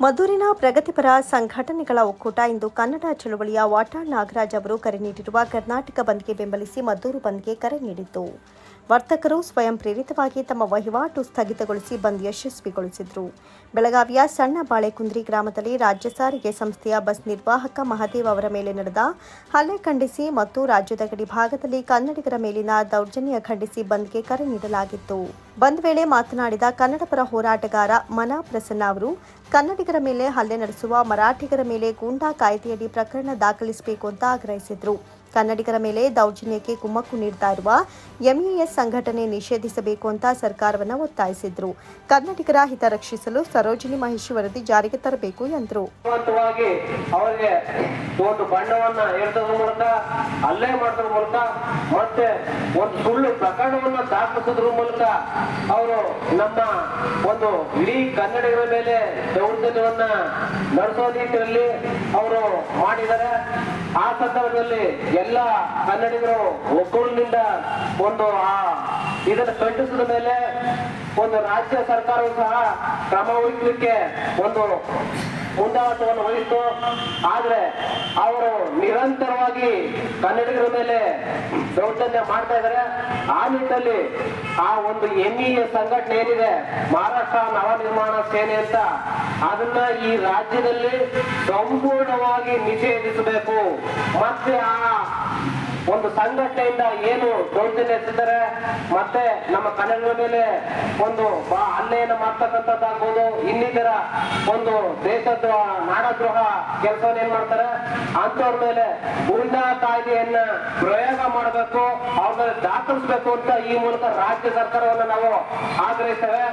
ಮದ್ದೂರಿನ ಪ್ರಗತಿಪರ ಸಂಘಟನೆಗಳ ಒಕ್ಕೂಟ ಇಂದು ಕನ್ನಡ ಚಳವಳಿಯ ವಾಟಾಳ್ ನಾಗರಾಜ್ ಅವರು ಕರೆ ನೀಡಿರುವ ಕರ್ನಾಟಕ ಬಂದ್ಗೆ ಬೆಂಬಲಿಸಿ ಮದ್ದೂರು ಬಂದ್ಗೆ ಕರೆ ನೀಡಿತ್ತು ವರ್ತಕರು ಸ್ವಯಂ ಪ್ರೇರಿತವಾಗಿ ತಮ್ಮ ವಹಿವಾಟು ಸ್ಥಗಿತಗೊಳಿಸಿ ಬಂದ್ ಯಶಸ್ವಿಗೊಳಿಸಿದರು. ಬೆಳಗಾವಿಯ ಸಣ್ಣ ಬಾಳೆಕುಂದ್ರಿ ಗ್ರಾಮದಲ್ಲಿ ರಾಜ್ಯ ಸಾರಿಗೆ ಸಂಸ್ಥೆಯ ಬಸ್ ನಿರ್ವಾಹಕ ಮಹದೇವ್ ಅವರ ಮೇಲೆ ನಡೆದ ಹಲ್ಲೆ ಖಂಡಿಸಿ ಮತ್ತು ರಾಜ್ಯದ ಗಡಿ ಭಾಗದಲ್ಲಿ ಕನ್ನಡಿಗರ ಮೇಲಿನ ದೌರ್ಜನ್ಯ ಖಂಡಿಸಿ ಬಂದ್ಗೆ ಕರೆ ನೀಡಲಾಗಿತ್ತು. ಬಂದ್ ವೇಳೆ ಮಾತನಾಡಿದ ಕನ್ನಡಪರ ಹೋರಾಟಗಾರ ಮನಾ ಪ್ರಸನ್ನ ಅವರು, ಕನ್ನಡಿಗರ ಮೇಲೆ ಹಲ್ಲೆ ನಡೆಸುವ ಮರಾಠಿಗರ ಮೇಲೆ ಗೂಂಡಾ ಕಾಯ್ದೆಯಡಿ ಪ್ರಕರಣ ದಾಖಲಿಸಬೇಕು ಅಂತ ಆಗ್ರಹಿಸಿದರು. ಕನ್ನಡಿಗರ ಮೇಲೆ ದೌರ್ಜನ್ಯಕ್ಕೆ ಕುಮ್ಮಕ್ಕು ನೀಡ್ತಾ ಇರುವ ಎಂಇಎಸ್ ಸಂಘಟನೆ ನಿಷೇಧಿಸಬೇಕು ಅಂತ ಸರ್ಕಾರವನ್ನು ಒತ್ತಾಯಿಸಿದ್ರು. ಕನ್ನಡಿಗರ ಹಿತ ರಕ್ಷಿಸಲು ಸರೋಜಿನಿ ಮಹೇಶಿ ವರದಿ ಜಾರಿಗೆ ತರಬೇಕು ಎಂದರು. ಒಂದು ಬಣ್ಣವನ್ನ ಮೇಲೆ ದೌರ್ಜನ್ಯವನ್ನ ಅವರು ಆ ಸಂದರ್ಭದಲ್ಲಿ ಎಲ್ಲ ಕನ್ನಡಿಗರು ಒಗ್ಗೂಡಿನಿಂದ ಒಂದು ಆ ಇದನ್ನು ಮೇಲೆ ಒಂದು ರಾಜ್ಯ ಸರ್ಕಾರವು ಸಹ ಕ್ರಮ ವಹಿಸಲಿಕ್ಕೆ ಒಂದು ಮುಂದಾಟವನ್ನು ವಹಿಸಿತು. ಆದ್ರೆ ಅವರು ನಿರಂತರವಾಗಿ ಕನ್ನಡಿಗರ ಮೇಲೆ ದೌರ್ಜನ್ಯ ಮಾಡ್ತಾ ಇದ್ದಾರೆ. ಆ ನಿಟ್ಟಿನಲ್ಲಿ ಆ ಒಂದು ಎಂಇಎ ಸಂಘಟನೆ ಏನಿದೆ, ಮಹಾರಾಷ್ಟ್ರ ನವನಿರ್ಮಾಣ ಸೇನೆ ಅಂತ, ಅದನ್ನ ಈ ರಾಜ್ಯದಲ್ಲಿ ಸಂಪೂರ್ಣವಾಗಿ ನಿಷೇಧಿಸಬೇಕು. ಮತ್ತೆ ಆ ಒಂದು ಸಂಘಟನೆಯಿಂದ ಏನು ದೌರ್ಜನ್ಯ ಎತ್ತಿದ್ದಾರೆ. ಮತ್ತೆ ನಮ್ಮ ಕನ್ನಡದ ಮೇಲೆ ಒಂದು ಹಲ್ಲೆಯನ್ನು ಮಾಡ್ತಕ್ಕಂಥದ್ದಾಗ್ಬೋದು. ಇನ್ನಿತರ ಒಂದು ದೇಶದ್ರೋಹ ನಾಡದ್ರೋಹ ಕೆಲಸವನ್ನು ಏನ್ ಮಾಡ್ತಾರೆ? ಅಂತವ್ರ ಮೇಲೆ ಗುಂಡಾ ಕಾಯ್ದೆಯನ್ನ ಪ್ರಯೋಗ ಮಾಡಬೇಕು, ಅವ್ರ ಮೇಲೆ ದಾಖಲಿಸಬೇಕು ಅಂತ ಈ ಮೂಲಕ ರಾಜ್ಯ ಸರ್ಕಾರವನ್ನು ನಾವು ಆಗ್ರಹಿಸ್ತೇವೆ.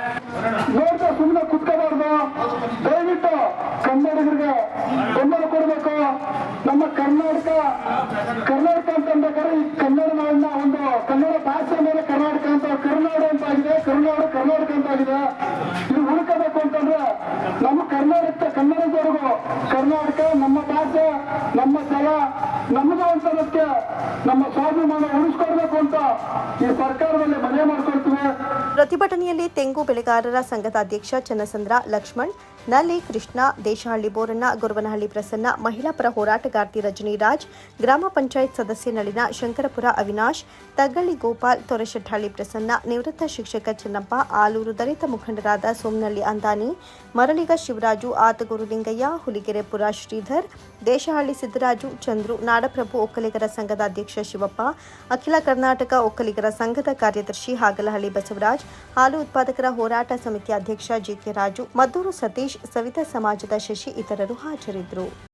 ಸುಮ್ಮನೆ ಕುತ್ಕೋಬಾರ್ದು ದಯವಿಟ್ಟು ಕನ್ನಡಿಗರಿಗೆ ಬೆಂಬಲ ಕೊಡಬೇಕು ನಮ್ಮ ಕರ್ನಾಟಕ ಕರ್ನಾಟಕ ಅಂತ ಅಂಬೇಕಾದ್ರೆ ಈ ಕನ್ನಡಗಳನ್ನ ಒಂದು ಕನ್ನಡ ಭಾಷೆ ಮೇಲೆ ಕರ್ನಾಟಕ ಅಂತ, ಕರುನಾಡು ಅಂತ ಆಗಿದೆ, ಕರುನಾಡು, ಕರ್ನಾಟಕ ಅಂತ ಆಗಿದೆ. ಇದು ಉಳ್ಕೋಬೇಕು ಅಂತಂದ್ರೆ ನಮ್ಮ ಕರ್ನಾಟಕ, ಕನ್ನಡದವರೆಗೂ ಕರ್ನಾಟಕ, ನಮ್ಮ ಭಾಷೆ, ನಮ್ಮ ಜಲ ನಮ್ಮದು ಅಂತದಕ್ಕೆ ನಮ್ಮ ಸ್ವಾಭಿಮಾನ ಉಳಿಸ್ಕೊಡ್ಬೇಕು ಅಂತ ಈ ಸರ್ಕಾರದಲ್ಲಿ ಮನೆ ಮಾಡ್ಕೊಳ್ತೀವಿ ಪ್ರತಿಭಟನೆಯಲ್ಲಿ ತೆಂಗು ಬೆಳೆಗಾರರ ಸಂಘದ ಅಧ್ಯಕ್ಷ ಚನ್ನಸಂದ್ರ ಲಕ್ಷ್ಮಣ್, ನಲ್ಲಿ ಕೃಷ್ಣ, ದೇಶಹಳ್ಳಿ ಬೋರಣ್ಣ, ಗೊರವನಹಳ್ಳಿ ಪ್ರಸನ್ನ, ಮಹಿಳಾ ಪರ ಹೋರಾಟಗಾರ್ತಿ ರಜನಿ ರಾಜ್, ಗ್ರಾಮ ಪಂಚಾಯತ್ ಸದಸ್ಯ ನಳಿನ ಶಂಕರಪುರ ಅವಿನಾಶ್, ತಗ್ಗಳ್ಳಿ ಗೋಪಾಲ್ ತೊರೆಶೆಟ್ಟಹಳ್ಳಿ ಪ್ರಸನ್ನ, ನಿವೃತ್ತ ಶಿಕ್ಷಕ ಚೆನ್ನಪ್ಪ, ಆಲೂರು ದಲಿತ ಮುಖಂಡರಾದ ಸೋಮನಹಳ್ಳಿ ಅಂದಾನಿ, ಮರಳಿಗ ಶಿವರಾಜು, ಆತಗೂರು ಲಿಂಗಯ್ಯ ಹುಲಿಗೆರೆಪುರ ಶ್ರೀಧರ್, ದೇಶಹಳ್ಳಿ ಸಿದ್ದರಾಜು, ಚಂದ್ರು, ನಾಡಪ್ರಭು ಒಕ್ಕಲಿಗರ ಸಂಘದ ಅಧ್ಯಕ್ಷ ಶಿವಪ್ಪ, ಅಖಿಲ ಕರ್ನಾಟಕ ಒಕ್ಕಲಿಗರ ಸಂಘದ ಕಾರ್ಯದರ್ಶಿ ಹಾಗಲಹಳ್ಳಿ ಬಸವರಾಜ್, ಹಾಲು ಉತ್ಪಾದಕರ ಹೋರಾಟ ಸಮಿತಿ ಅಧ್ಯಕ್ಷ ಜಿಕೆ ರಾಜು, ಮದ್ದೂರು ಸತೀಶ್, ಸವಿತಾ ಸಮಾಜದ ಶಶಿ ಇತರರು ಹಾಜರಿದ್ದರು.